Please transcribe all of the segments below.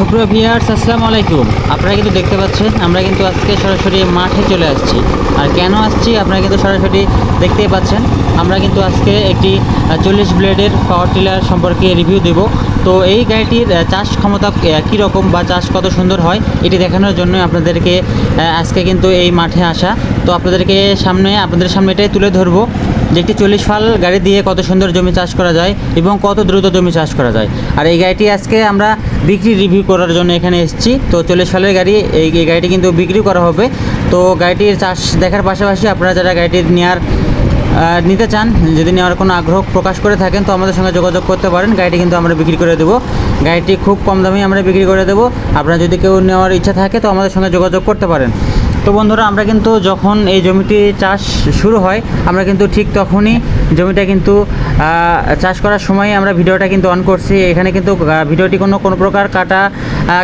সুপ্রিয় ভিয়ার্স আসসালামু আলাইকুম। আপনারা কিন্তু দেখতে পাচ্ছেন, আমরা কিন্তু আজকে সরাসরি মাঠে চলে আসছি। আর কেন আসছি, আপনারা কিন্তু সরাসরি দেখতেই পাচ্ছেন। আমরা কিন্তু আজকে একটি চল্লিশ ব্লেডের পাওয়ার টিলার সম্পর্কে রিভিউ দেব। তো এই গাড়িটির চাষ ক্ষমতা কী রকম বা চাষ কত সুন্দর হয়, এটি দেখানোর জন্য আপনাদেরকে আজকে কিন্তু এই মাঠে আসা। তো আপনাদেরকে সামনে, আপনাদের সামনে এটাই তুলে ধরবো। যে একটি চল্লিশ ফাল গাড়ি দিয়ে কত সুন্দর জমি চাষ করা যায় এবং কত দ্রুত জমি চাষ করা যায়। আর এই গাড়িটি আজকে আমরা বিক্রি রিভিউ করার জন্য এখানে এসেছি। তো চল্লিশ ফালের গাড়ি, এই গাড়িটি কিন্তু বিক্রি করা হবে। তো গাড়িটির চাষ দেখার পাশাপাশি আপনারা যারা গাড়িটি নেওয়ার নিতে চান, যদি নেওয়ার কোনো আগ্রহ প্রকাশ করে থাকেন, তো আমাদের সঙ্গে যোগাযোগ করতে পারেন। গাড়িটি কিন্তু আমরা বিক্রি করে দেবো। গাড়িটি খুব কম দামে আমরা বিক্রি করে দেবো। আপনারা যদি কেউ নেওয়ার ইচ্ছা থাকে, তো আমাদের সঙ্গে যোগাযোগ করতে পারেন। তো বন্ধুরা, আমরা কিন্তু যখন এই জমিটি চাষ শুরু হয়, আমরা কিন্তু ঠিক তখনই জমিটা কিন্তু চাষ করার সময় আমরা ভিডিওটা কিন্তু অন করছি। এখানে কিন্তু ভিডিওটি কোনো কোনো প্রকার কাটা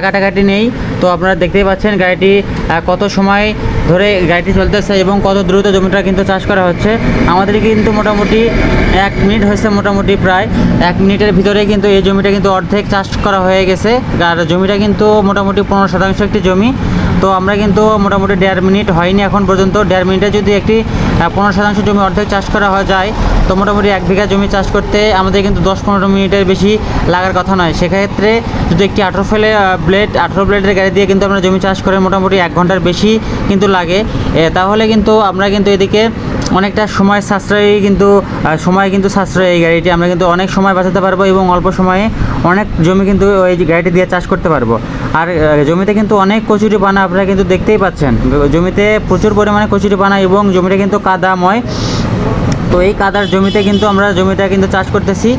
কাটাকাটি নেই। তো আপনারা দেখতেই পাচ্ছেন গাড়িটি কত সময় ধরে গাড়িটি চলতেছে এবং কত দ্রুত জমিটা কিন্তু চাষ করা হচ্ছে। আমাদের কিন্তু মোটামুটি এক মিনিট হয়েছে মোটামুটি প্রায়। এক মিনিটের ভিতরে কিন্তু এই জমিটা কিন্তু অর্ধেক চাষ করা হয়ে গেছে। আর জমিটা কিন্তু মোটামুটি পনেরো শতাংশ একটি জমি। তো আমরা কিন্তু মোটামুটি দেড় মিনিট হয়নি এখন পর্যন্ত। দেড় মিনিটে যদি একটি পনেরো শতাংশ জমি অর্ধেক চাষ করা হয় যায়, তো মোটামুটি এক বিঘা জমি চাষ করতে আমাদের কিন্তু দশ পনেরো মিনিটের বেশি লাগার কথা নয়। সেক্ষেত্রে যদি একটি আঠেরো ফেলে ব্লেড আঠেরো ব্লেডের গাড়ি দিয়ে কিন্তু আমরা জমি চাষ করে মোটামুটি এক ঘণ্টার বেশি কিন্তু লাগে। তাহলে কিন্তু আমরা কিন্তু এদিকে অনেকটা সময় সাশ্রয়ী কিন্তু সময় কিন্তু সাশ্রয় এই গাড়িটি। আমরা কিন্তু অনেক সময় বাঁচাতে পারব এবং অল্প সময়ে অনেক জমি কিন্তু ওই গাড়িটি দিয়ে চাষ করতে পারব। আর জমিতে কিন্তু অনেক কচুরি পানা আপনারা কিন্তু দেখতেই পাচ্ছেন। জমিতে প্রচুর পরিমাণে কচুরি পানা এবং জমিটা কিন্তু কাদাময়। তো এই কাদার জমিতে কিন্তু আমরা জমিটা কিন্তু চাষ করতেছি।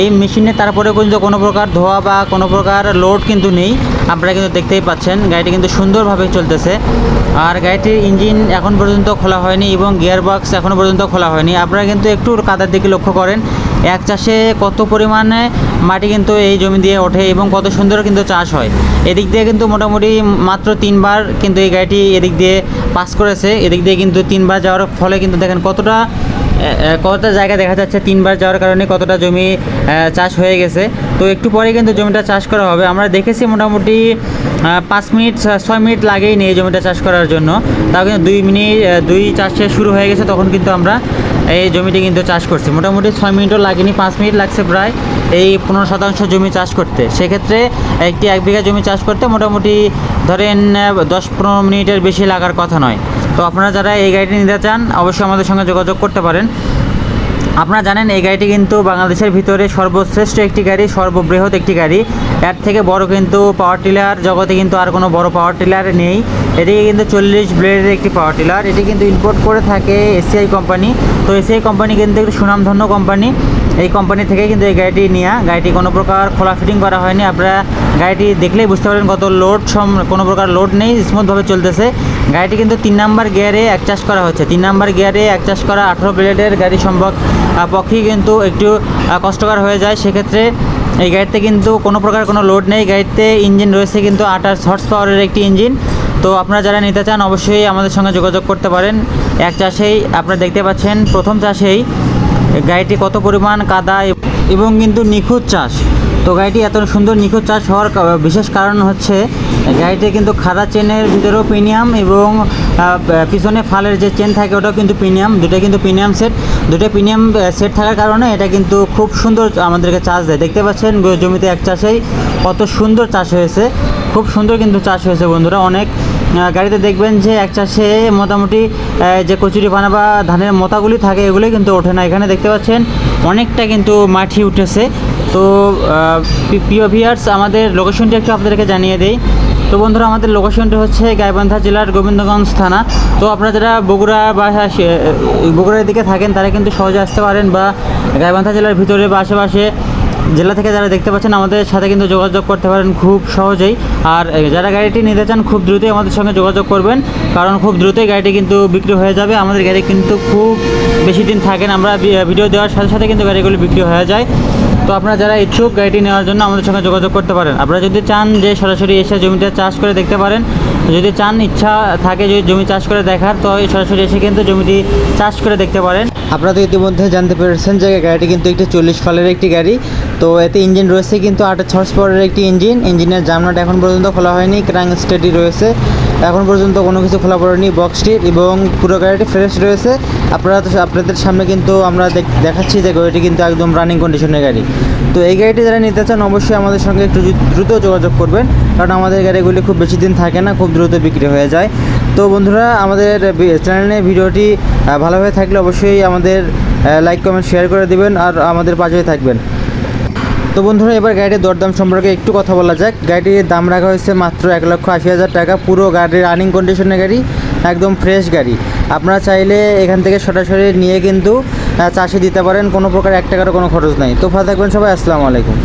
এই মেশিনে তারপরে কিন্তু কোনো প্রকার ধোয়া বা কোনো প্রকার লোড কিন্তু নেই। আপনারা কিন্তু দেখতেই পাচ্ছেন, গাড়িটি কিন্তু সুন্দরভাবে চলতেছে। আর গাড়িটির ইঞ্জিন এখন পর্যন্ত খোলা হয়নি এবং গিয়ার বক্স এখনও পর্যন্ত খোলা হয়নি। আপনারা কিন্তু একটু কাদার দিকে লক্ষ্য করেন, এক চাষে কত পরিমাণে মাটি কিন্তু এই জমি দিয়ে ওঠে এবং কত সুন্দর কিন্তু চাষ হয়। এদিক দিয়ে কিন্তু মোটামুটি মাত্র তিনবার কিন্তু এই গাড়িটি এদিক দিয়ে পাস করেছে। এদিক দিয়ে কিন্তু তিনবার যাওয়ার ফলে কিন্তু দেখেন কতটা কতটা জায়গা দেখা যাচ্ছে? তিনবার যাওয়ার কারণে কতটা জমি চাষ হয়ে গেছে। তো একটু পরে কিন্তু জমিটা চাষ করা হবে। আমরা দেখেছি মোটামুটি পাঁচ মিনিট ছয় মিনিট লাগেই নেই জমিটা চাষ করার জন্য। তাও কিন্তু দুই মিনিট দুই চাষে শুরু হয়ে গেছে, তখন কিন্তু আমরা এই জমিটি কিন্তু চাষ করছি। মোটামুটি ছয় মিনিটও লাগেনি, পাঁচ মিনিট লাগছে প্রায় এই পনেরো শতাংশ জমি চাষ করতে। সেক্ষেত্রে একটি এক বিঘা জমি চাষ করতে মোটামুটি ধরেন দশ পনেরো মিনিটের বেশি লাগার কথা নয়। তো আপনারা যারা এই গাড়িটি নিতে চান, অবশ্যই আমাদের সঙ্গে যোগাযোগ করতে পারেন। আপনারা জানেন এই গাড়িটি কিন্তু বাংলাদেশের ভিতরে সর্বশ্রেষ্ঠ একটি গাড়ি, সর্ববৃহৎ একটি গাড়ি। এর থেকে বড় কিন্তু পাওয়ার টিলার জগতে কিন্তু আর কোনো বড় পাওয়ার টিলার নেই। এটিকে কিন্তু চল্লিশ ব্লেডের একটি পাওয়ার টিলার এটি কিন্তু ইম্পোর্ট করে থাকে এসিআই কোম্পানি তো এসিআই কোম্পানি কিন্তু একটি সুনামধন্য কোম্পানি এই কোম্পানি থেকে কিন্তু এই গাড়িটি নেওয়া গাড়িটি কোনো প্রকার খোলা ফিটিং করা হয়নি। আপনারা গাড়িটি দেখলেই বুঝতে পারেন কত লোড সম কোনো প্রকার লোড নেই। স্মুথভাবে চলতেছে। গাড়িটি কিন্তু তিন নাম্বার গিয়ারে চাষ করা হচ্ছে তিন নাম্বার গিয়ারে চাষ করা আঠারো ব্লেডের গাড়ি সম্ভব পক্ষেই কিন্তু একটু কষ্টকর হয়ে যায়। সেক্ষেত্রে এই গাড়িতে কিন্তু কোনো প্রকার কোনো লোড নেই। গাড়িতে ইঞ্জিন রয়েছে কিন্তু আঠাশ হর্স পাওয়ারের একটি ইঞ্জিন। তো আপনারা যারা নিতে চান অবশ্যই আমাদের সঙ্গে যোগাযোগ করতে পারেন। এক চাষেই আপনারা দেখতে পাচ্ছেন, প্রথম চাষেই গাড়িটি কত পরিমাণ কাদা এবং কিন্তু নিখুঁত চাষ। তো গাড়িটি এত সুন্দর নিখুঁত চার্জ হওয়ার বিশেষ কারণ হচ্ছে গাড়িতে কিন্তু খাদা চেনের ভিতরেও প্রিমিয়াম এবং পিছনে ফালের যে চেন থাকে ওটাও কিন্তু প্রিমিয়াম। দুটো কিন্তু প্রিমিয়াম সেট। দুটো প্রিমিয়াম সেট থাকার কারণে এটা কিন্তু খুব সুন্দর আমাদেরকে চার্জ দেয়। দেখতে পাচ্ছেন জমিতে এক চাষেই কত সুন্দর চাষ হয়েছে। খুব সুন্দর কিন্তু চাষ হয়েছে বন্ধুরা, অনেক। গাড়িতে দেখবেন যে এক চাষে মোটামুটি যে কচুরি পানা বা ধানের মোতাগুলি থাকে, এগুলোই কিন্তু ওঠে না। এখানে দেখতে পাচ্ছেন অনেকটা কিন্তু মাটি উঠেছে। তো প্রিয় ভিয়ার্স আমাদের লোকেশনটি একটু আপনাদেরকে জানিয়ে দেই। তো বন্ধুরা, আমাদের লোকেশনটি হচ্ছে গাইবান্ধা জেলার গোবিন্দগঞ্জ থানা। তো আপনারা যারা বগুড়া বা বগুড়ার দিকে থাকেন, তারা কিন্তু সহজে আসতে পারেন বা গাইবান্ধা জেলার ভিতরে বা আশেপাশে জেলা থেকে যারা দেখতে পাচ্ছেন আমাদের সাথে কিন্তু যোগাযোগ করতে পারেন খুব সহজেই। আর যারা গাড়িটি নিতে চান খুব দ্রুতই আমাদের সঙ্গে যোগাযোগ করবেন, কারণ খুব দ্রুতই গাড়িটি কিন্তু বিক্রি হয়ে যাবে। আমাদের গাড়ি কিন্তু খুব বেশি দিন থাকেন আমরা ভিডিও দেওয়ার সাথে সাথে কিন্তু গাড়িগুলি বিক্রি হয়ে যায়। তো আপনারা যারা ইচ্ছুক গাড়িটি নেওয়ার জন্য আমাদের সঙ্গে যোগাযোগ করতে পারেন। আপনারা যদি চান যে সরাসরি এসে জমিটা চাষ করে দেখতে পারেন, যদি চান ইচ্ছা থাকে যদি জমি চাষ করে দেখার, তো সরাসরি এসে কিন্তু জমিটি চাষ করে দেখতে পারেন। আপনারা তো ইতিমধ্যে জানতে পেরেছেন যে গাড়িটি কিন্তু একটি চল্লিশ ফালের একটি গাড়ি। তো এতে ইঞ্জিন রয়েছে কিন্তু আঠাশ হর্স পাওয়ারের একটি ইঞ্জিন। ইঞ্জিনের জামনাটা এখন পর্যন্ত খোলা হয়নি ক্রাং স্টেডি রয়েছে। এখন পর্যন্ত কোনো কিছু খোলা পড়েনি বক্সটি এবং পুরো গাড়িটি ফ্রেশ রয়েছে। আপনারা তো আপনাদের সামনে কিন্তু আমরা দেখ- দেখাচ্ছি যে গাড়িটি কিন্তু একদম রানিং কন্ডিশনের গাড়ি। তো এই গাড়িটি যারা নিতে চান অবশ্যই আমাদের সঙ্গে একটু দ্রুত যোগাযোগ করবেন। কারণ আমাদের গাড়িগুলি খুব বেশি দিন থাকে না খুব দ্রুত বিক্রি হয়ে যায়। তো বন্ধুরা আমাদের চ্যানেলে ভিডিওটি আহ, ভালো হয়ে থাকলে অবশ্যই আমাদের লাইক কমেন্ট শেয়ার করে দিবেন আর আমাদের পাশে থাকবেন। তো বন্ধুরা এবার গাড়ির দরদাম সম্পর্কে একটু কথা বলা যাক। গাড়ির দাম রাখা হয়েছে মাত্র এক লক্ষ আশি হাজার টাকা। পুরো গাড়ির রানিং কন্ডিশনের গাড়ি একদম ফ্রেশ গাড়ি। আপনারা চাইলে এখান থেকে সরাসরি নিয়ে কিন্তু চাষে দিতে পারেন, কোনো প্রকার এক টাকারও কোনো খরচ নাই। তো ভালো থাকবেন সবাই, আসসালামু আলাইকুম।